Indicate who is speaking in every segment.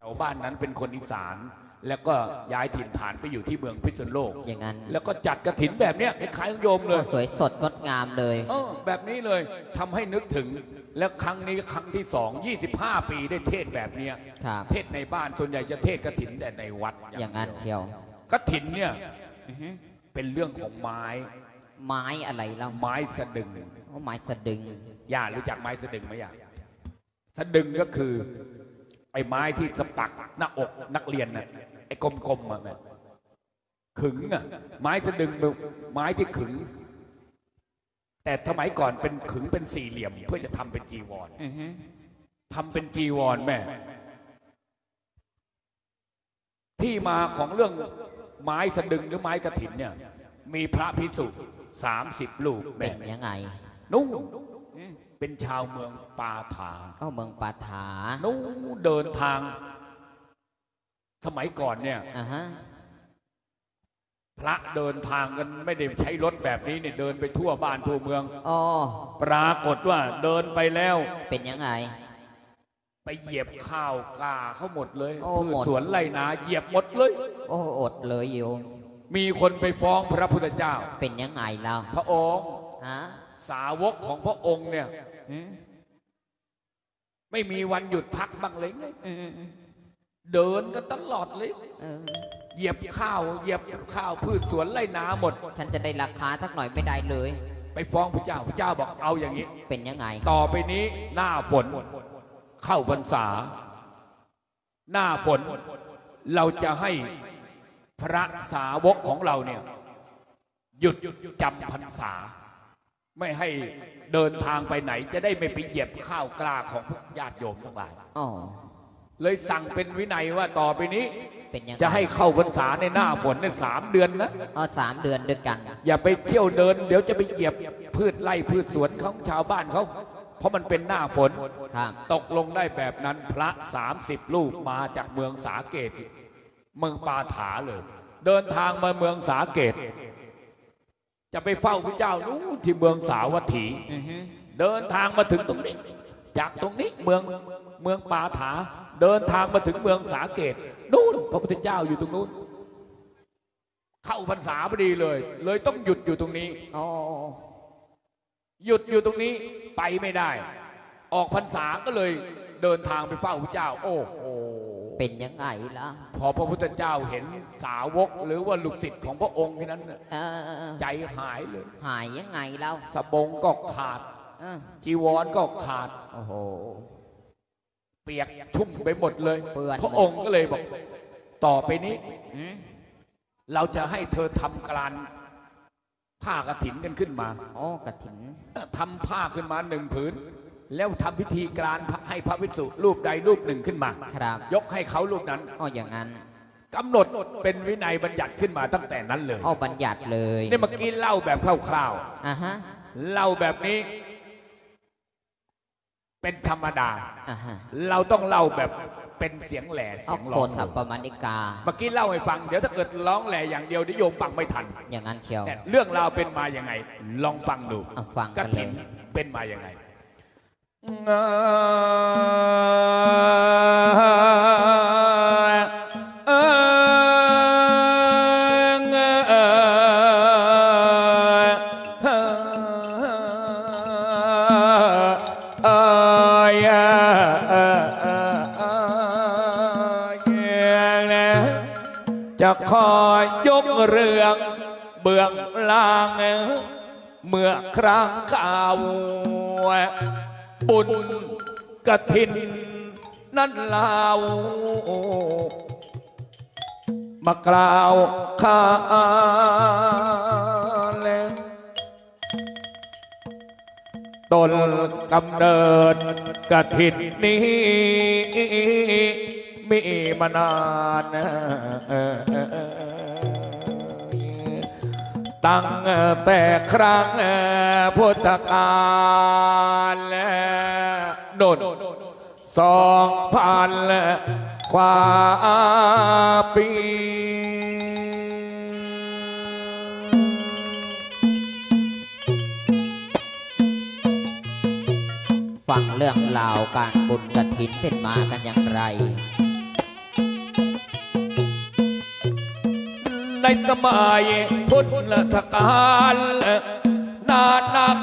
Speaker 1: แถวบ้านนั้นเป็นคนอีสาน แล้วก็ย้ายถิ่นฐานไปอยู่ที่เมืองพิษณุโลก
Speaker 2: อย่างนั้น
Speaker 1: แล้วก็จัดกระถินแบบเนี้ยคล้ายๆโยมเล
Speaker 2: ก็
Speaker 1: ย
Speaker 2: สวยสดงดงามเลย
Speaker 1: เออแบบนี้เลยทำให้นึกถึงแล้วครั้งนี้ครั้งที่สอง25 ปีได้เทศแบบเนี้ย
Speaker 2: ครับ
Speaker 1: เทศในบ้านส่วนใหญ่จะเทศกระถินแต่ในวัด
Speaker 2: อย่างนั้นเชียว
Speaker 1: กระถินเนี่ย
Speaker 2: อือฮึ
Speaker 1: เป็นเรื่องของไม้
Speaker 2: ไม้อะไรเรา
Speaker 1: ไม้สะดึง
Speaker 2: โอ้ไม้สะดึง
Speaker 1: ย่ารู้จักไม้สะดึงไหมย่าสะดึงก็คือไอ้ไม้ที่สปักหน้าอกนักเรียนน่ะไอ้กลมๆอะแม่ขึงอะไม้สะดึงเป็นไม้ที่ขึง แต่สมัยก่อนเป็นขึงเป็นสี่เหลี่ยม เพื่อจะทำเป็นจีวร
Speaker 2: อือฮึ
Speaker 1: ทำเป็นจีวรแม่ ที่มาของเรื่องไม้สะดึงหรือไม้กระถินเนี่ย มีพระพิสุสามสิบลูก
Speaker 2: เป็
Speaker 1: แม่
Speaker 2: นยังไง
Speaker 1: นู่น
Speaker 2: อืม
Speaker 1: เป็นชาวเมืองปาถา
Speaker 2: ก็เมืองปาถา
Speaker 1: นู้เดินทาง สมัยก่อนเนี่ย
Speaker 2: อ่าฮะ
Speaker 1: พระเดินทางกันไม่ได้ใช้รถแบบนี้เนี่ยเดินไปทั่วบ้านทั่วเมือง
Speaker 2: อ๋อ
Speaker 1: ปรากฏว่าเดินไปแล้ว
Speaker 2: เป็นยังไง
Speaker 1: ไปเหยียบข้าวกาเขาหมดเลย
Speaker 2: โอ้
Speaker 1: พื
Speaker 2: หม
Speaker 1: ช
Speaker 2: ด
Speaker 1: สวนไรนาเหยียบหมดเลย
Speaker 2: โอ้อดเลยอยู่
Speaker 1: มีคนไปฟ้องพระพุทธเจ้า
Speaker 2: เป็นยังไงเรา
Speaker 1: พระองค์
Speaker 2: ฮะ
Speaker 1: สาวกของพระองค์เนี่ย
Speaker 2: อืม
Speaker 1: ไม่มีวันหยุดพักบ้างเลยไง
Speaker 2: อืมอืมอืม
Speaker 1: เดินกันตลอดเลย
Speaker 2: เออ
Speaker 1: เหยียบข้าว เหยียบข้าวพืชสวนไรนาหมด
Speaker 2: ฉันจะได้ราคาสักหน่อยไม่ได้เลย
Speaker 1: ไปฟ้องพระเจ้าพระเจ้าบอกเอาอย่างนี้
Speaker 2: เป็นยังไง
Speaker 1: ต่อไปนี้หน้าฝน เข้าพรรษา หน้าฝน เราจะให้พระสาวกของเราเนี่ย หยุดจำพรรษา ไม่ให้เดินทางไปไหน จะได้ไม่ไปเหยียบข้าวกล้าของพวกญาติโยมทั้งหลาย
Speaker 2: อ๋อ
Speaker 1: เลยสั่งเป็นวินัยว่าต่อไปนี้
Speaker 2: เป็นยังไง
Speaker 1: จะให้เข้าพรรษาในหน้าฝนในสามเดือนนะ
Speaker 2: อ๋อสามเดือนด้วยกัน
Speaker 1: อย่าไปเที่ยวเดิน เดี๋ยวจะไปเหยียบพืชไร่พืชสวนของชาวบ้านเขา เพราะมันเป็นหน้าฝน
Speaker 2: ครับ
Speaker 1: ตกลงได้แบบนั้นพระสามสิบลูกมาจากเมืองสาเกต เมืองปาถาเลย เดินทางมาเมืองสาเกต จะไปเฝ้าพระเจ้านู้นที่เมืองสาวัตถี
Speaker 2: อือฮึ
Speaker 1: เดินทางมาถึงตรงนี้ จากตรงนี้เมืองเมืองปาถา เดินทางมาถึงเมืองสาเกตนู่นพระพุทธเจ้าอยู่ตรงนู้น เข้าพรรษาพอดีเลย เลยต้องหยุดอยู่ตรงนี้
Speaker 2: อ๋อ
Speaker 1: หยุดอยู่ตรงนี้ไปไม่ได้ ออกพรรษาก็เลยเดินทางไปเฝ้าพระเจ้า โอ้โห
Speaker 2: เป็นยังไงล่ะ
Speaker 1: พอพระพุทธเจ้าเห็นสาวกหรือว่าลูกศิษย์ของพระองค์แค่นั้นน่ะ
Speaker 2: เออ
Speaker 1: ใจหายเลย
Speaker 2: หายยังไงเรา
Speaker 1: สบงก็ขาด
Speaker 2: เออ
Speaker 1: จีวรก็ขาด
Speaker 2: โอ้โห
Speaker 1: เปียกชุ่มไปหมดเลย
Speaker 2: เปื้อน
Speaker 1: พระองค์ก็เลยบอก ต่อไปนี้
Speaker 2: อืม
Speaker 1: เราจะให้เธอทำกลานผ้ากฐินกันขึ้นมา
Speaker 2: โอ้กระถิน
Speaker 1: ทำผ้าขึ้นมาหนึ่งผืน แล้วทำพิธีกรานให้พระวิสุรูปใดรูปหนึ่งขึ้นมา
Speaker 2: ครับ
Speaker 1: ยกให้เขารูปนั้น
Speaker 2: อ๋ออย่างนั้น
Speaker 1: กำหนดเป็นวินัยบัญญัติขึ้นมาตั้งแต่นั้นเลย
Speaker 2: อ๋อบัญญัติเลย
Speaker 1: นี่เมื่อกี้เล่าแบบคร่าว
Speaker 2: อ่าฮะ
Speaker 1: ๆเล่าแบบนี้ เป็นธรรมดา
Speaker 2: อ่าฮะ
Speaker 1: เราต้องเล่าแบบเป็นเสียงแหล่
Speaker 2: เอา
Speaker 1: เสียง
Speaker 2: โค
Speaker 1: ร้อง
Speaker 2: สัปปมานิกา
Speaker 1: เมื่อกี้เล่าให้ฟังเดี๋ยวถ้าเกิดร้องแหล่อย่างเดียวเดี๋ยวโยมฟังไม่ทัน
Speaker 2: อย่างนั้นเชียว
Speaker 1: แต่เรื่องราวเป็นมาอย่างไง ลองฟังดู
Speaker 2: เอาฟัง
Speaker 1: ก
Speaker 2: กันเล
Speaker 1: ถิ
Speaker 2: ย
Speaker 1: นเป็นมาอย่างไง จะคอยยกเรื่องเบื้องล่างเมื่อครั้งข่าว บุญกระถิน นั้นล่ามากล่าวข้าแลตนกำเนิดกระถินนี้ มีมานานตั้งแต่ครั้งพุทธกาลโดนสองพันกว่าปี
Speaker 2: ฟังเรื่องราวการบุญกระถินเป็นมากันอย่างไร
Speaker 1: ในสมัยพุทธกาลนานนัก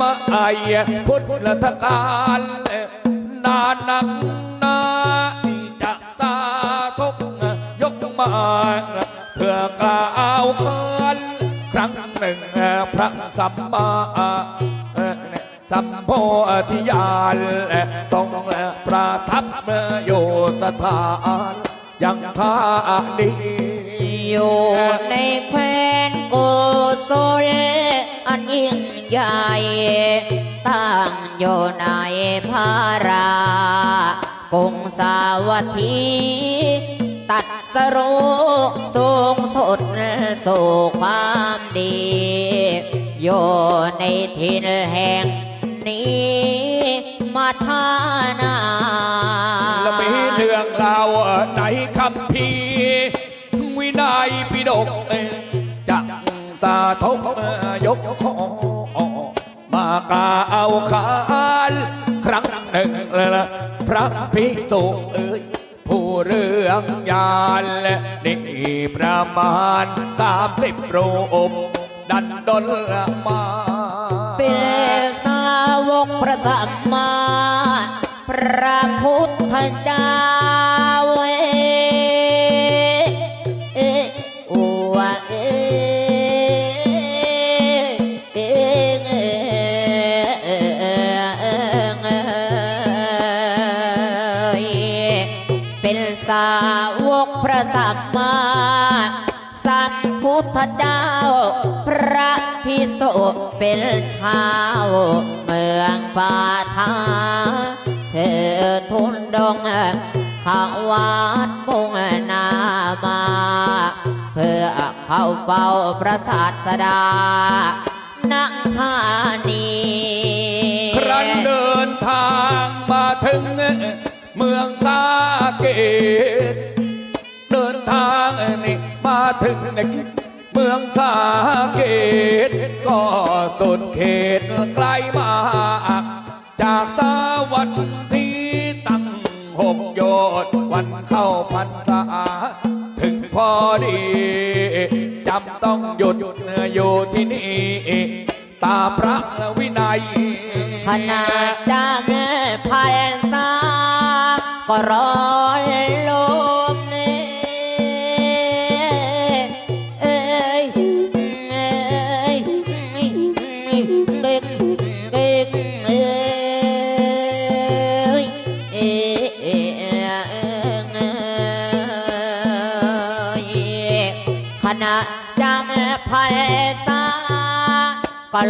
Speaker 1: มมัยพุทธกาลนานนักนาจะสาธุกยกมาเพื่อกล่าวขานครั้งหนึ่งพระสัมมาสัมโพธิญาณทรงประทับอยู่สถานยังท่าดี
Speaker 2: อยู่ในแคว้นโกศลอันยิ่ง ใหญ่ตั้งอยู่ในพารากรุงสาวัตถีตัดสรุสูงสุดสู่ความดีอยู่ในทินแห่งนี้มาทานาน
Speaker 1: และมีเรื่องราวในคำพีร์วินัยปิฎกจะสาธกยกขอมา กล่าวขานครั้งหนึ่งและพระภิกษุเอ่ยผู้เรื่องยานและนี่ประมาณสามสิบรูปดันดนมา
Speaker 2: เป็นสาวกพระธรรมา พระพุทธเจ้าาวกพระสัมมาสัมพุทธเจ้า พระพิสุเป็นชาวเมืองปาทาเธอทุนดงเขาวัดมุ่งนามา เพื่อเข้าเฝ้าพระศาสดานักธานี
Speaker 1: ครั้นเดินทางมาถึงเมืองสาเก ถึงในเมืองสาเกต ก็สุดเขตไกลมากจากสาวัตถีตั้งหกโยชน์วันเข้าพรรษา ถึงพอดีจำต้องหยุดอยู่ที่นี่ ตาพระวินัย
Speaker 2: ขนาดจำพันษาก็ร้อน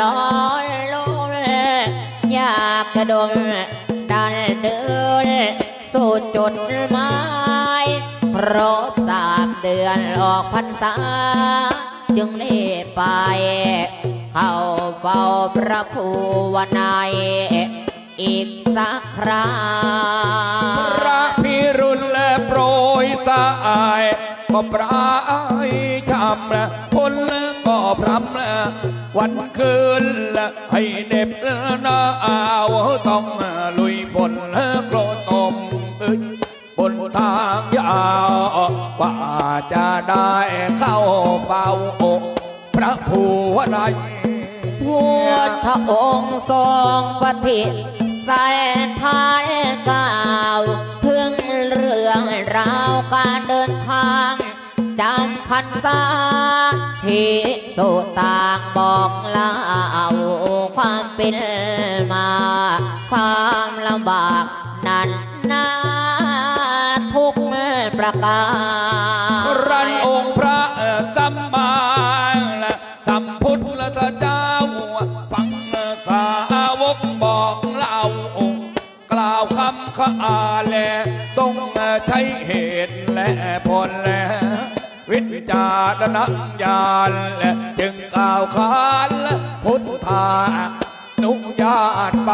Speaker 2: ร้อนลมอยากกระดมดันเดินสู่จุดหมายครบสามเดือนออกพรรษา จึงรีบไป เข้าเฝ้าพระภูวนัยอีกสักครา
Speaker 1: พระพิรุณและโปรยสายก็ปรายช้ำและคนก็พรำ วันคืนละให้เหน็บหน้าอาวต้องลุยฝนและโกรตมเอ้บนทางยาวกว่าจะได้เข้าเฝ้าองค์พระภูวนัย
Speaker 2: พุทธองค์ทรงปฏิใส่ท้ายกล่าว ถึงเรื่องราวกา พรรษาพิสุต่างบอกเล่าความเป็นมา ความลำบากนั้นนาทุกประการ
Speaker 1: รันองค์พระสัมมาและสัมพุทธเจ้า ฟังสาวกบอกเล่ากล่าวคำข้าแลทรงใช้เหตุและผลารณญาณและจึงกล่าวขานพุทธานุญาตไป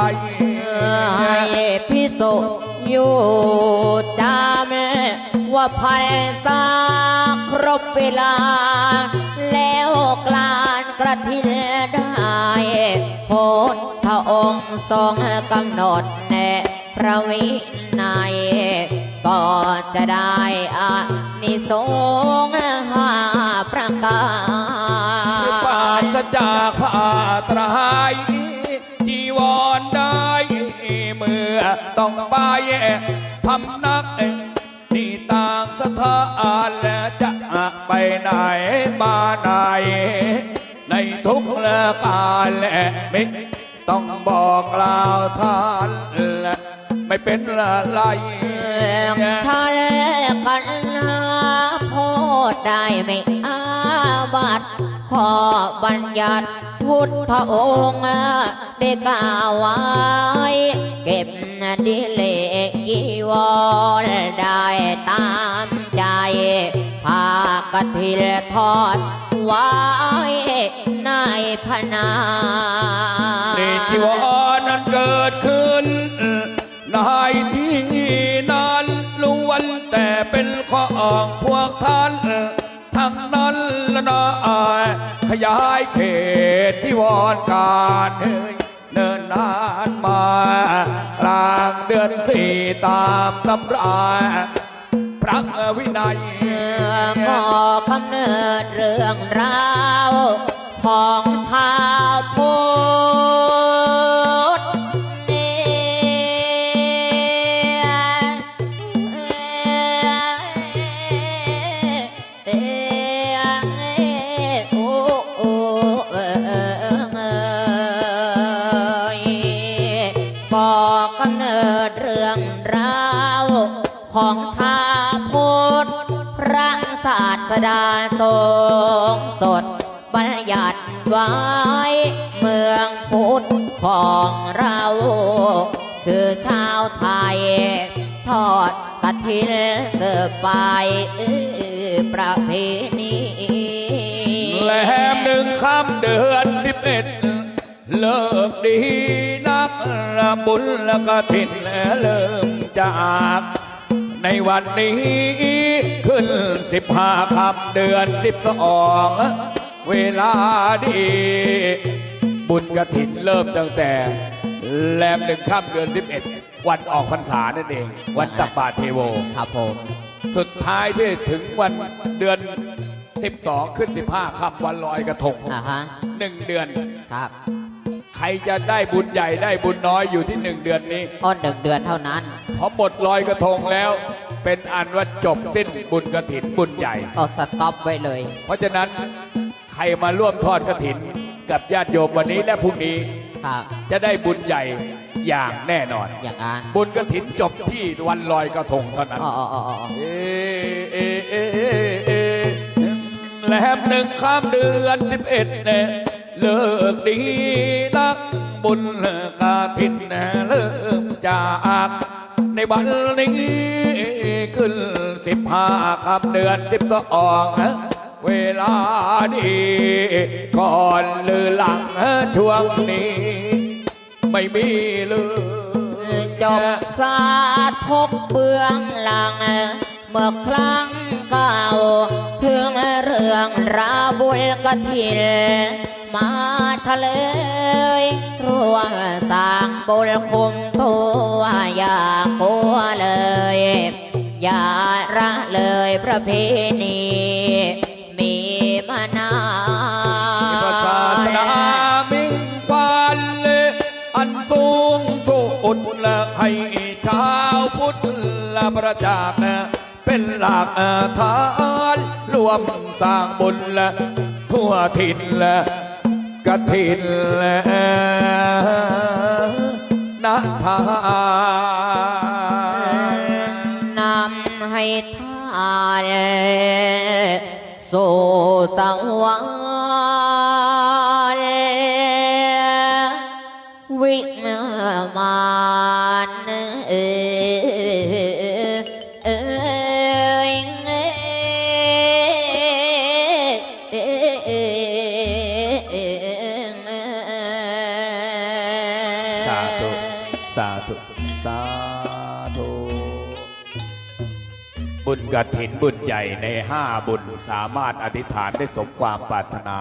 Speaker 2: ให้พิสุอยู่จำว่าพันษาครบเวลา แล้วกลานกระทินได้โพธพระองค์ทรงกำหนดแน่พระวินัยก็จะได้อา นิสงห้าประกา
Speaker 1: ปรา
Speaker 2: ศ
Speaker 1: จากผ้าตรายจีวรได้เมื่อต้องไปพำนักนี่ต่างสถานและจะไปไหนมาไหน ในทุกกาและไม่ต้องบอกกล่าวท่านและไม่เป็นไร
Speaker 2: ชาเลกัน ได้ไม่อาบัตขอบัญญัติพุทธองค์ได้กล่าวไว้ เก็บดิเลกยีวรได้ตามใจพากทิลทอดไว้ในพนา
Speaker 1: เดชจีวรนั้นเกิดขึ้นในที่นั้นล้วนแต่เป็นของพวกท่าน ทั้งนั้นละนาขยายเขตที่วอนการเนยเนินนานมากลางเดือนสี่ตามตำราพระวินัย
Speaker 2: ก็กำเนิดเรื่องราวของ ของชาพุทธพระศาสดาทรงสด บัญญัติไว้ เมืองพุทธของเรา คือชาวไทย ทอดกฐินเสือไปประเพณี
Speaker 1: แหลมหนึ่งค่ำเดือนสิบเอ็ดเลิกดีนักละบุญละกระถินเริ่มจาก ในวันนี้ขึ้นสิบห้าค่ำเดือนสิบสองเวลาดี บุญกระถินเริ่มตั้งแต่ แรมหนึ่งค่ำเดือนสิบเอ็ดวันออกพรรษานั่นเอง วันตักบาตรเทโว
Speaker 2: ครับผม
Speaker 1: สุดท้ายที่ถึงวันเดือน 12 ขึ้น 15ค่ำวันลอยกระทง
Speaker 2: อ่าฮะ
Speaker 1: หนึ่งเดือน
Speaker 2: ครับ
Speaker 1: ใครจะได้บุญใหญ่ได้บุญน้อยอยู่ที่หนึ่งเดือนนี้
Speaker 2: อ้อนหนึ่งเดือนเท่านั้น
Speaker 1: พอหมดลอยกระทงแล้ว เป็นอันว่าจบสิ้นบุญกระถินบุญใหญ่
Speaker 2: ก็สต็อปไว้เลย
Speaker 1: เพราะฉะนั้นใครมาร่วมทอดกระถินกับญาติโยมวันนี้และพรุ่งนี้
Speaker 2: ครับ
Speaker 1: จะได้บุญใหญ่อย่างแน่นอน
Speaker 2: อย่างนั้น
Speaker 1: บุญกระถินจบที่วันลอยกระทงเท่านั้น
Speaker 2: อ๋ออ๋ออ๋ออ๋อ
Speaker 1: เอเอเอเอเอแลมหนึ่งข้ามเดือนสิบเอ็ดเนี่ย เลิกดีนักบุญกาทินเริ่มจากในวันนี้ขึ้นสิบห้าข้ามเดือนสิบสองเวลาดีก่อนลือหลังช่วงนี้ ไม่มีเลย
Speaker 2: จบสาทกเบื้องหลังเมื่อครั้งเก่าถึงเรื่องราบุญกถิน มาทะเลร่วสร้างบุญคุมตัวอย่ากลัวเลย อย่าละเลยประเพณีมีมานาน
Speaker 1: พระศาสนามิ่งฟันอันสูงสุดและให้ชาวพุทธละประจักษ์เป็นหลักฐานรวมสร้างบุญละทั่วถิ่นละ กฐินลนะทานำ
Speaker 2: ให้ท่านสู่สวรรค์วิมา
Speaker 1: กระถินบุญใหญ่ในห้าบุญสามารถอธิษฐานได้สมความปรารถนา